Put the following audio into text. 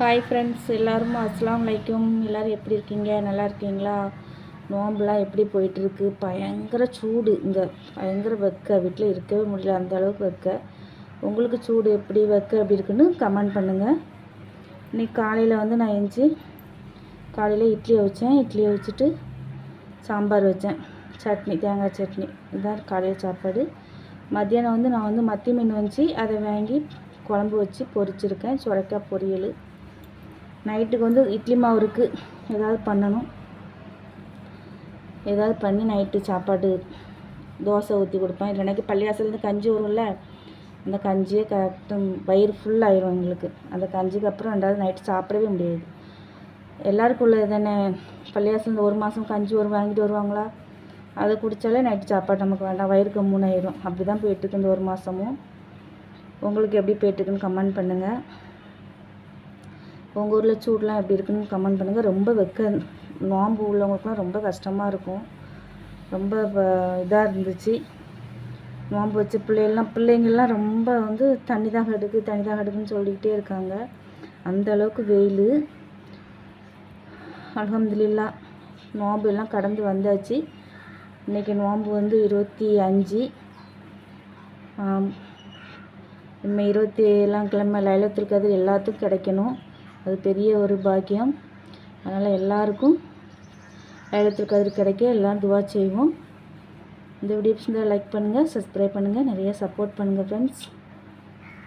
Hi friends எல்லோரும் அஸ்லாம் வலைக்கும் எல்லோரும் எப்படி இருக்கீங்க? நல்லா இருக்கீங்களா? நோம்புலாம் எப்படி போயிட்டுருக்கு? பயங்கர சூடு இங்கே. பயங்கர வெக்க. வீட்டில் இருக்கவே முடியல. அந்த அளவுக்கு வெக்க. உங்களுக்கு சூடு எப்படி? வெக்க எப்படி இருக்குன்னு கமெண்ட் பண்ணுங்கள் இன்றைக்கி காலையில் வந்து நான் எஞ்சி காலையில் இட்லியை வச்சேன் இட்லியை வச்சுட்டு சாம்பார் வச்சேன். சட்னி தேங்காய் சட்னி. இதுதான் காலையில் சாப்பாடு. மத்தியானம் வந்து நான் வந்து மத்தி மீன் வச்சு அதை வாங்கி குழம்பு வச்சு பொரிச்சிருக்கேன். சுரைக்காய் பொரியல். நைட்டுக்கு வந்து இட்லி மாவு இருக்குது ஏதாவது பண்ணணும். ஏதாவது பண்ணி நைட்டு சாப்பாடு தோசை ஊற்றி கொடுப்பேன். இல்லைனாக்கி பள்ளிவாசலேருந்து கஞ்சி வரும்ல அந்த கஞ்சியே கரெக்டும். வயிறு ஃபுல்லாகிடும் எங்களுக்கு. அந்த கஞ்சிக்கு அப்புறம் ரெண்டாவது நைட்டு சாப்பிடவே முடியாது. எல்லாருக்கும் உள்ளது தானே? பள்ளிவாசலேருந்து ஒரு மாதம் கஞ்சி ஒரு வாங்கிட்டு வருவாங்களா? அதை குடித்தாலே நைட்டு சாப்பாடு நமக்கு வேண்டாம். வயிறுக்கு மூணாயிரும். அப்படி தான் போயிட்டுருக்கு இந்த ஒரு மாதமும் உங்களுக்கு எப்படி போயிட்டுருக்குன்னு கமெண்ட் பண்ணுங்கள் உங்கள் ஊரில் சூடெலாம் எப்படி இருக்குன்னு கமெண்ட் பண்ணுங்கள் ரொம்ப வெக்க நோம்பு உள்ளவங்களுக்குலாம் ரொம்ப கஷ்டமாக இருக்கும். ரொம்ப இதாக இருந்துச்சு. நோம்பு வச்ச பிள்ளைகள்லாம் பிள்ளைங்கள்லாம் ரொம்ப வந்து தண்ணி தான் கெடுக்கு தண்ணி தான் கெடுக்குன்னு சொல்லிக்கிட்டே இருக்காங்க. அந்த அளவுக்கு வெயில். அலமதுல்லா நோம்பு எல்லாம் கடந்து வந்தாச்சு. இன்றைக்கி நோம்பு வந்து இருபத்தி அஞ்சு. இனிமேல் இருபத்தி ஏழாம் கிழமை லைலத்திற்கு அது எல்லாத்துக்கும் கிடைக்கணும். அது பெரிய ஒரு பாக்கியம். அதனால் எல்லாருக்கும் லைலத்தில் கதிர் கிடைக்க எல்லாம் துவா செய்வோம். இந்த வீடியோ லைக் பண்ணுங்கள் சப்ஸ்கிரைப் பண்ணுங்கள் நிறைய சப்போர்ட் பண்ணுங்கள் ஃப்ரெண்ட்ஸ்